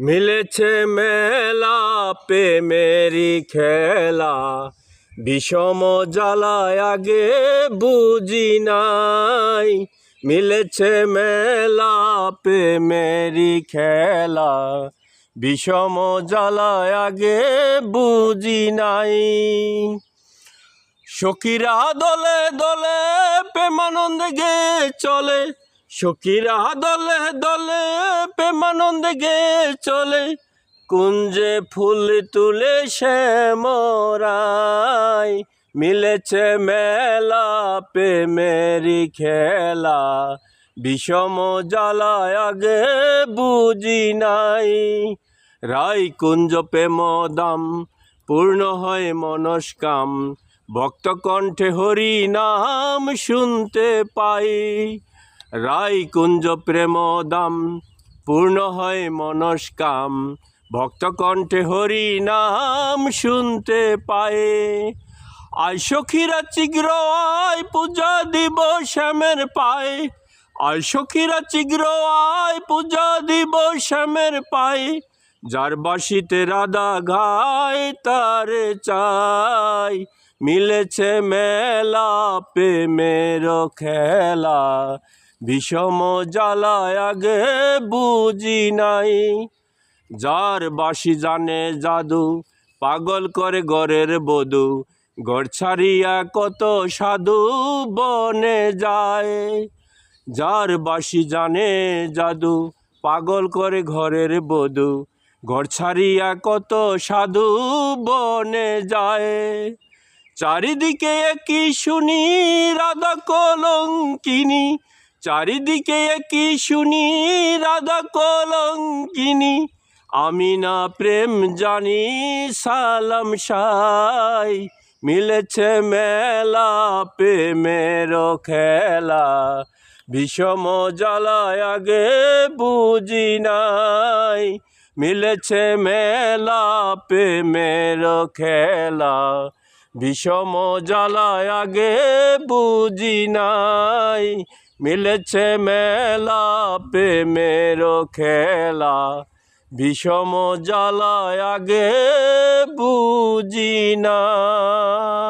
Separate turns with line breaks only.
মিলেছে মেলা প্রেমেরি খেলা। বিষম জ্বালায় আগে বুঝি নাই। মিলেছে মেলা প্রেমেরি খেলা। বিষম জ্বালায় আগে বুঝি নাই। সখীরা দলে দলে প্রেমানন্দে গে চলে। সখীরা দলে দলে প্রেমানন্দে গে চলে। কুঞ্জে ফুল তুলে সে মরাই। মিলেছে মেলা প্রেমেরি খেলা। বিষম জ্বালায় আগে বুঝি নাই। রাই কুঞ্জ প্রেম দাম, পূর্ণ হয় মনস্কাম। ভক্ত কণ্ঠে হরি নাম শুনতে পাই। রাই কুঞ্জ প্রেম দাম, পূর্ণ হয় মনস্কাম ভক্ত কণ্ঠে হরি নাম শুনতে পায়ে। আয় সখীরা চিগ্র, আয় পূজা দিব শ্যামের পায়। আয় সখীরা চিগ্র, আয় পূজা দিব শ্যামের পায়। যার বাসিতে রাধা ঘায় তার চাই। মিলেছে মেলা প্রেমের খেলা। বিষম জ্বালায় আগে বুঝি নাই। যার বাসি জানে জাদু, পাগল করে গরের বধু। গড় ছাড়িয়া কত সাধু বনে যায়। যার বাসি জানে জাদু, পাগল করে ঘরের বধু। ঘর ছাড়িয়া কত সাধু বনে যায়। চারিদিকে কি শুনি, রাধা কলঙ্কিনী। চারিদিকে একই শুনি, রাধা কলঙ্কিনী। আমি না প্রেম জানি, সালাম সাই। মিলেছে মেলা প্রেমের খেলা। বিষম জ্বালায় আগে বুঝি নাই। মিলেছে মেলা প্রেমের খেলা। বিষম জ্বালায় আগে বুঝি নাই। মিলেছে মেলা পে মেরো খেলা। বিষম জ্বালায় আগে বুঝি নাই